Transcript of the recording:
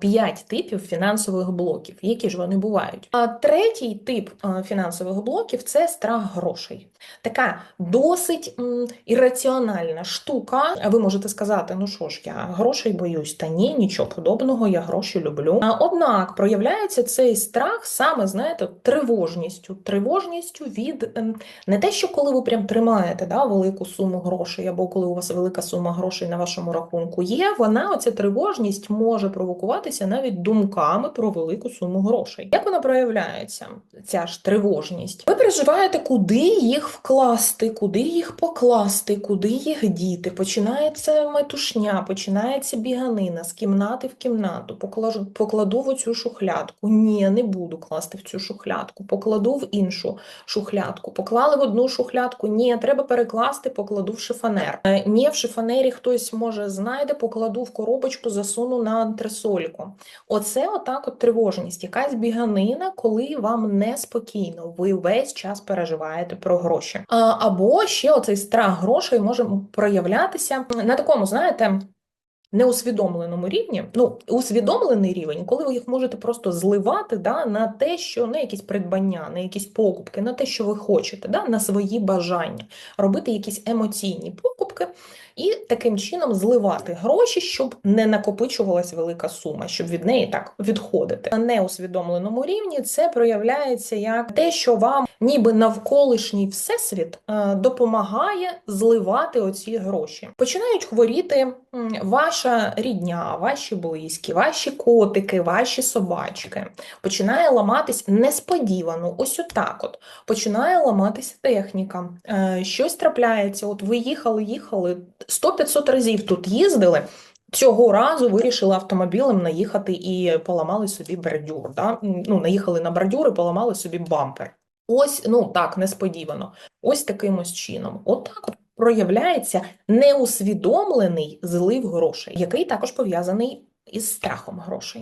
п'ять типів фінансових блоків. Які ж вони бувають? А третій тип е, фінансових блоків це страх грошей. Така досить м, ірраціональна штука. Ви можете сказати, ну що ж, я грошей боюсь, та ні, нічого подобного, я гроші люблю. Однак проявляється цей страх саме, знаєте, тривожністю, тривожністю від ем, не те, що коли ви прям тримаєте да, велику суму грошей, або коли у вас велика сума грошей на вашому рахунку є, вона, оця тривожність, може провокуватися навіть думками про велику суму грошей. Як вона проявляється, ця ж тривожність? Ви переживаєте, куди їх вкласти, куди їх покласти, куди їх діти. Починається метушня, починається біганина з кімнати в кімнату. Покладу, покладу в оцю шухлядку. Ні, не буду класти в цю шухлядку. Покладу в іншу шухлядку. Поклали в одну шухлядку. Ні, треба перекласти, покладу в шифонер. Е, Ні, в шифонері хтось може знайде, покладу в коробочку, засуну на антресольку. Оце отак от тривожність, якась біганина, коли вам неспокійно, ви весь час переживаєте про гроші. Або ще оцей страх грошей може проявлятися на такому, знаєте. Неусвідомленому рівні, ну усвідомлений рівень, коли ви їх можете просто зливати да, на те, що на якісь придбання, на якісь покупки, на те, що ви хочете, да, на свої бажання, робити якісь емоційні покупки і таким чином зливати гроші, щоб не накопичувалась велика сума, щоб від неї так відходити. На неусвідомленому рівні це проявляється як те, що вам ніби навколишній всесвіт е, допомагає зливати оці гроші. Починають хворіти ваша рідня, ваші близькі, ваші котики, ваші собачки. Починає ламатись несподівано, ось отак от. Починає ламатися техніка. Е, щось трапляється. От ви їхали, їхали 100-500 разів тут їздили. Цього разу вирішили автомобілем наїхати і поламали собі бордюр. Да? Ну, наїхали на бордюр і поламали собі бампер. Ось, ну так, несподівано. Ось таким ось чином. Отак от проявляється неусвідомлений злив грошей, який також пов'язаний із страхом грошей.